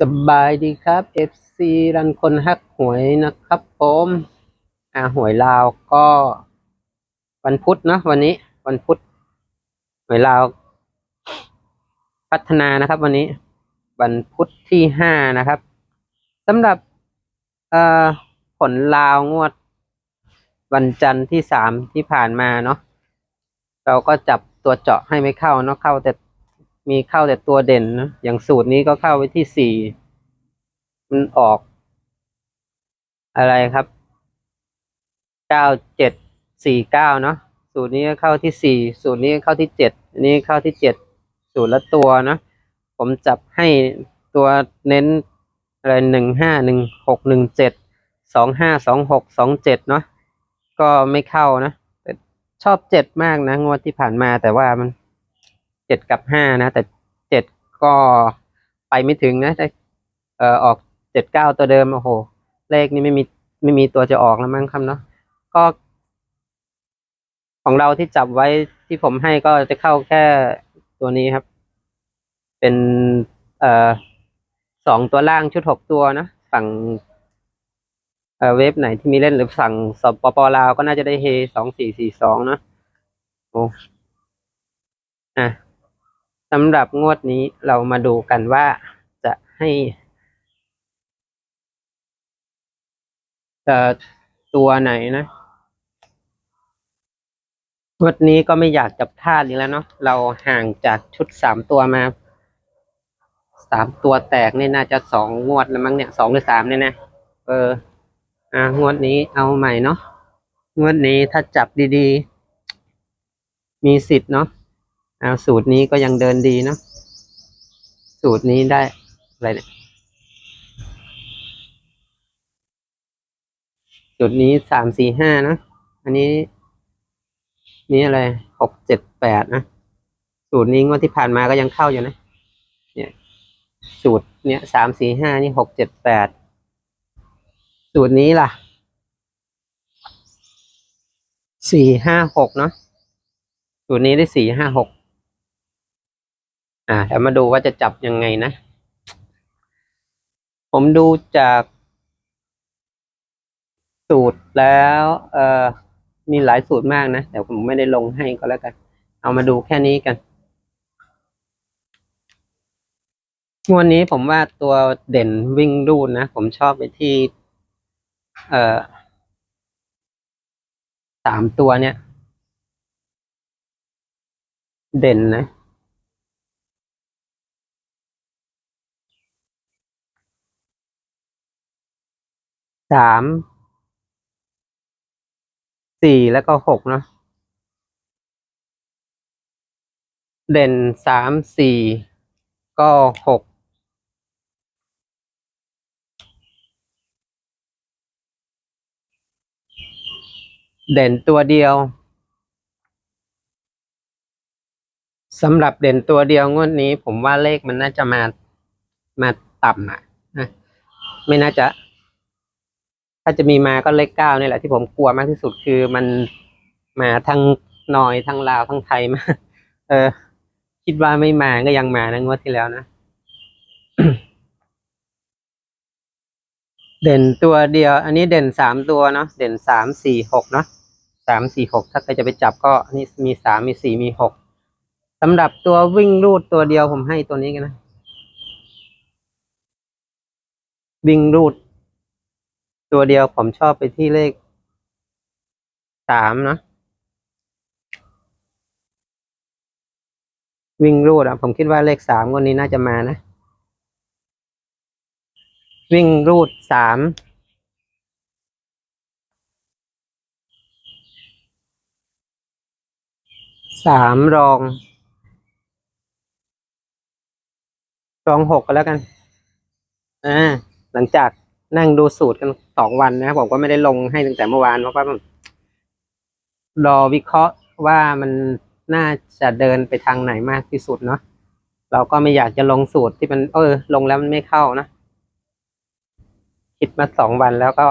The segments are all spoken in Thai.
สบายดีครับ FC รันคนฮักหวยนะครับผมอ่าหวยลาวก็ วันพุธเนาะวันนี้ วันพุธหวยลาว พัฒนานะครับ วันนี้ วันพุธที่ห้านะครับสำหรับเอ่อผลลาวงวด วันจันทร์ที่สามที่ผ่านมาเนาะเราก็จับตัวเจาะให้ไม่เข้าเนาะเข้าแต่ มีเข้าแต่ตัวเด่นนะ อย่างสูตรนี้ก็เข้าไปที่สี่ มันออก อะไรครับ เก้าเจ็ดสี่เก้าเนาะ สูตรนี้ก็เข้าที่สี่ สูตรนี้ก็เข้าที่เจ็ด อันนี้เข้าที่เจ็ด สูตรละตัวเนาะผมจับให้ตัวเน้นอะไรหนึ่งห้าหนึ่งหกหนึ่งเจ็ด สองห้าสองหกสองเจ็ดเนาะ ก็ไม่เข้านะ ชอบเจ็ดมากนะงวดที่ผ่านมาแต่ว่ามัน เจ็ดกับห้านะ แต่เจ็ดก็ไปไม่ถึงนะแต่เออออกเจ็ดเก้าตัวเดิมโอ้โห เลขนี้ไม่มีไม่มีตัวจะออกแล้วมั้งครับเนาะก็ ของเราที่จับไว้ที่ผมให้ก็จะเข้าแค่ตัวนี้ครับ เป็นเอ่อสองตัวล่างชุดหกตัวนะฝั่งเอ่อเว็บไหนที่มีเล่นหรือสั่งสปปลาวก็น่าจะได้เฮสองสี่สี่สองเนะโอ้อะ สำหรับงวดนี้เรามาดูกันว่าจะให้เอ่อตัวไหนนะงวดนี้ก็ไม่อยากจับพลาดอีกแล้วเนาะเราห่างจากชุดสามตัวมาสามตัวแตกนี่น่าจะสองงวดแล้วมั้งเนี่ยสองหรือสามเนี่ยนะเออ อ่างวดนี้เอาใหม่เนาะงวดนี้ถ้าจับดีๆ มีสิทธิ์เนาะ เอาสูตรนี้ก็ยังเดินดีเนาะสูตรนี้ได้อะไรเนี่ยสูตรนี้สามสี่ห้านะ อันนี้ นี่อะไรหกเจ็ดแปดนะ สูตรนี้งวดที่ผ่านมาก็ยังเข้าอยู่นะ เนี่ย สูตรเนี้ยสามสี่ห้านี่หกเจ็ดแปดสูตรนี้ล่ะสี่ห้าหกเนาะสูตรนี้ได้สี่ห้าหก อ่าเดี๋ยวมาดูว่าจะจับยังไงนะ ผมดูจาก สูตรแล้ว เอ่อมีหลายสูตรมากนะแต่ผมไม่ได้ลงให้ก็แล้วกัน เอามาดูแค่นี้กันงวดนี้ผมว่าตัวเด่นวิ่งรูดนะ ผมชอบไปที่ เอ่อสามตัวเนี่ย เด่นนะ สามสี่แล้วก็หกเนาะเด่นสามสี่ก็หกเด่นตัวเดียวสำหรับเด่นตัวเดียวงวดนี้ ผมว่าเลขมันน่าจะมามาต่ำอะนะไม่น่าจะ ถ้าจะมีมาก็เลขเก้านี่แหละที่ผมกลัวมากที่สุดคือมันมาทั้งนอยทั้งลาวทั้งไทยมา เออ คิดว่าไม่มาก็ยังมานะงวดที่แล้วนะเด่นตัวเดียว อันนี้เด่นสามตัวเนาะเด่นสามสี่หกเนาะสามสี่หกถ้าใครจะไปจับก็นี่มีสามมีสี่มีหกสำหรับตัววิ่งรูดตัวเดียวผมให้ตัวนี้กันนะ วิ่งรูด ตัวเดียวผมชอบไปที่เลขสามเนะ วิ่งรูดอะ ผมคิดว่าเลขสามวันนี้น่าจะมานะ วิ่งรูดสามสามรอง รองหกกันแล้วกัน อ่า หลังจากนั่งดูสูตรกัน สองวันนะครับผมก็ไม่ได้ลงให้ตั้งแต่เมื่อวานเพราะว่ารอวิเคราะห์ว่ามันน่าจะเดินไปทางไหนมากที่สุดเนาะเราก็ไม่อยากจะลงสูตรที่มัน เออ ลงแล้วมันไม่เข้านะคิดมาสองวันแล้วก็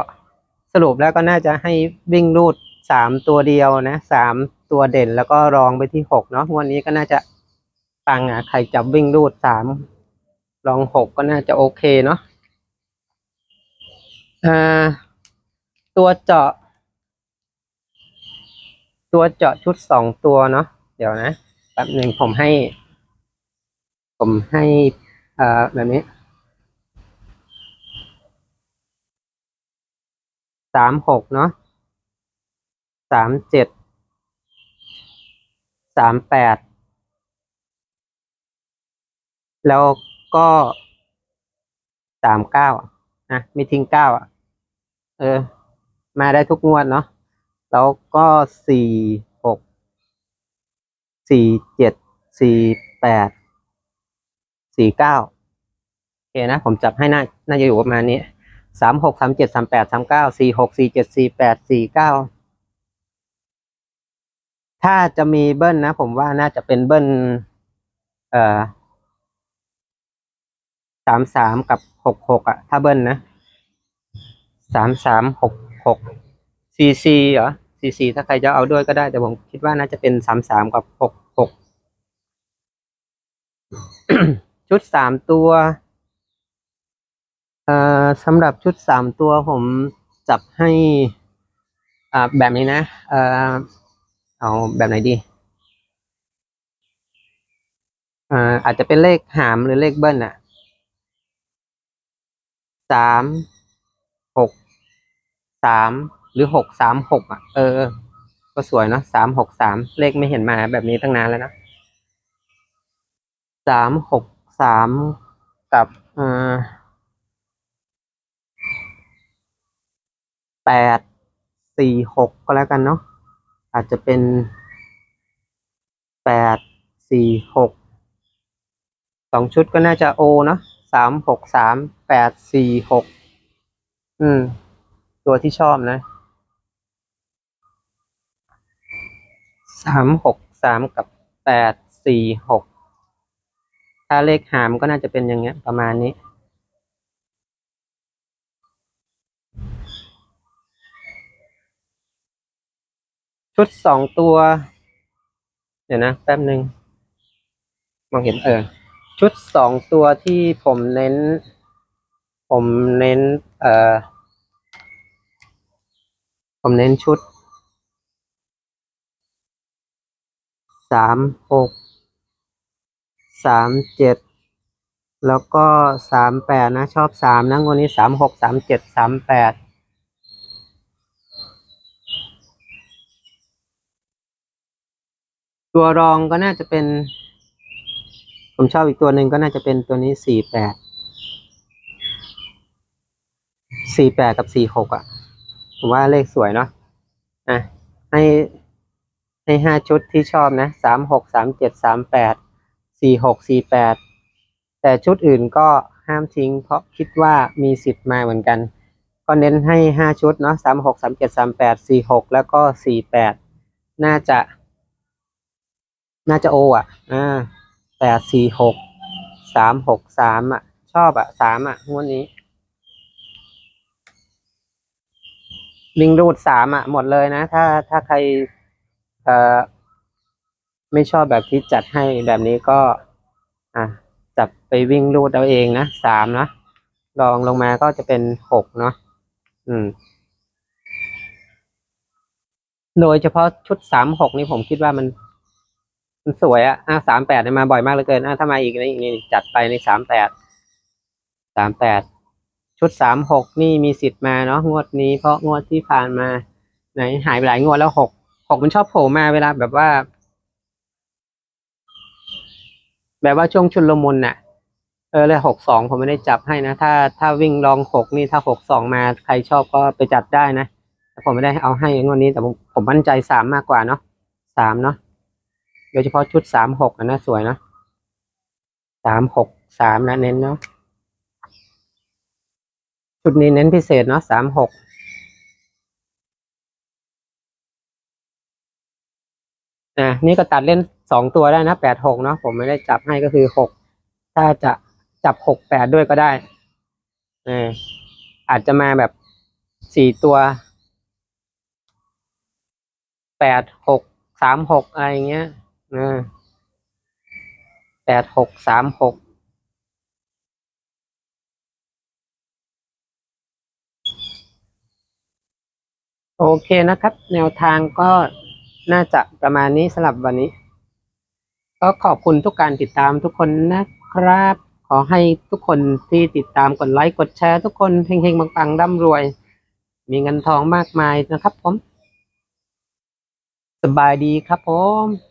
สรุปแล้วก็น่าจะให้วิ่งรูดสามตัวเดียวนะสามตัวเด่นแล้วก็รองไปที่หกเนาะวันนี้ก็น่าจะปังอะใครจับวิ่งรูดสามลองหกก็น่าจะโอเคเนาะ อ่า ตัวเจาะ ตัวเจาะชุดสองตัวเนาะเดี๋ยวนะแป๊บหนึ่งผมให้ ผมให้อ่าแบบนี้สามหกเนาะสามเจ็ดสามแปดแล้วก็สามเก้า อะมีทิ้งเก้าอะ เออ มาได้ทุกงวดเนาะแล้วก็สี่หกสี่เจ็ดสี่แปดสี่เก้าโอเคนะ ผมจับให้น่าน่าจะอยู่ประมาณนี้สามหกสามเจ็ดสามแปดสามเก้าสี่หกสี่เจ็ดสี่แปดสี่เก้าถ้าจะมีเบิ้ลนะ ผมว่าน่าจะเป็นเบิ้ลเอ่อามสามกับหกหกอะ ถ้าเบิ้ลนะสามสามหกหกซีซีเหรอซีซีถ้าใครจะเอาด้วยก็ได้ แต่ผมคิดว่าน่าจะเป็นสามสามกับหกหกชุดสามตัวเอ่อสำหรับชุดสามตัวผมจับให้อ่าแบบนี้นะเอ่อเอาแบบไหนดีอ่าอาจจะเป็นเลขหามหรือเลขเบิ้ลอะ สามหกสามหรือหกสามหกอะ เออ ก็สวยเนอะสามหกสามเลขไม่เห็นมาแบบนี้ตั้งนานแล้วนะสามหกสามกับเอ่อแปดสี่หกก็แล้วกันเนาะอาจจะเป็นแปดสี่หกสองชุดก็น่าจะโอเนาะ สามหกสามแปดสี่หกอืม ตัวที่ชอบนะสามหกสามกับแปดสี่หกถ้าเลขหามก็น่าจะเป็นอย่างเงี้ย ประมาณนี้ ชุดสองตัว เดี๋ยวนะ แป๊บหนึ่งมองเห็นเออ ชุดสองตัวที่ผมเน้น ผมเน้น เอ่อ ผมเน้นชุดสามหกสามเจ็ดแล้วก็สามแปดนะ ชอบสามนะงวันนี้สามหกสามเจ็ดสามแปดตัวรองก็น่าจะเป็น ผมชอบอีกตัวหนึ่งก็น่าจะเป็นตัวนี้สี่แปดสี่แปดกับสี่หกอะ ผมว่าเลขสวยเนาะอะให้ให้ห้าชุดที่ชอบนะสามหกสามเจ็ดสามแปดสี่หกสี่แปดแต่ชุดอื่นก็ห้ามทิ้ง เพราะคิดว่ามีสิทธิ์มาเหมือนกัน ก็เน้นให้ห้าชุดเนาะสามหกสามเจ็ดสามแปดสี่หกแล้วก็สี่แปดน่าจะ น่าจะโออะอ่า แปดสี่หกสามหกสามอะ ชอบอะสามอะงวดนี้ลิงรูดสามอะ หมดเลยนะ ถ้าถ้าใครเอ่อไม่ชอบแบบที่จัดให้แบบนี้ก็ อะ จับไปวิ่งรูดเอาเองนะสามนะลองลงมาก็จะเป็นหกเนาะอืม โดยเฉพาะชุดสามหกนี่ผมคิดว่ามัน มันสวยอะอะสามแปดมาบ่อยมากเหลือเกินอะถ้ามาอีกนี่นี่จัดไปในสามแปดสามแปดชุดสามหกนี่มีสิทธิ์มาเนาะงวดนี้เพราะงวดที่ผ่านมา ไหนหายไปหลายงวดแล้วหกหกมันชอบโผล่มาเวลาแบบว่า แบบว่าช่วงชุนลมุนน่ะ เออเลยหกสองผมไม่ได้จับให้นะ ถ้าถ้าวิ่งลองหกนี่ถ้าหกสองมาใครชอบก็ไปจัดได้นะแต่ผมไม่ได้เอาให้งวดนี้แต่ผมผมมั่นใจสามมากกว่าเนาะสามเนาะ โดยเฉพาะชุดสามหกนะสวยนะสามหกสามนะเน้นเนาะชุดนี้เน้นพิเศษเนาะสามหกอะนี่ก็ตัดเล่นสองตัวได้นะแปดหกเนาะผมไม่ได้จับให้ก็คือหกถ้าจะจับหกแปดด้วยก็ได้เอออาจจะมาแบบสี่ตัวแปดหกสามหกอะไรเงี้ย นะแปดหกสามหกโอเคนะครับ แนวทางก็น่าจะประมาณนี้สำหรับวันนี้ ก็ขอบคุณทุกการติดตามทุกคนนะครับ ขอให้ทุกคนที่ติดตามกดไลค์กดแชร์ทุกคนเฮงๆปังๆร่ำรวย มีเงินทองมากมายนะครับผม สบายดีครับผม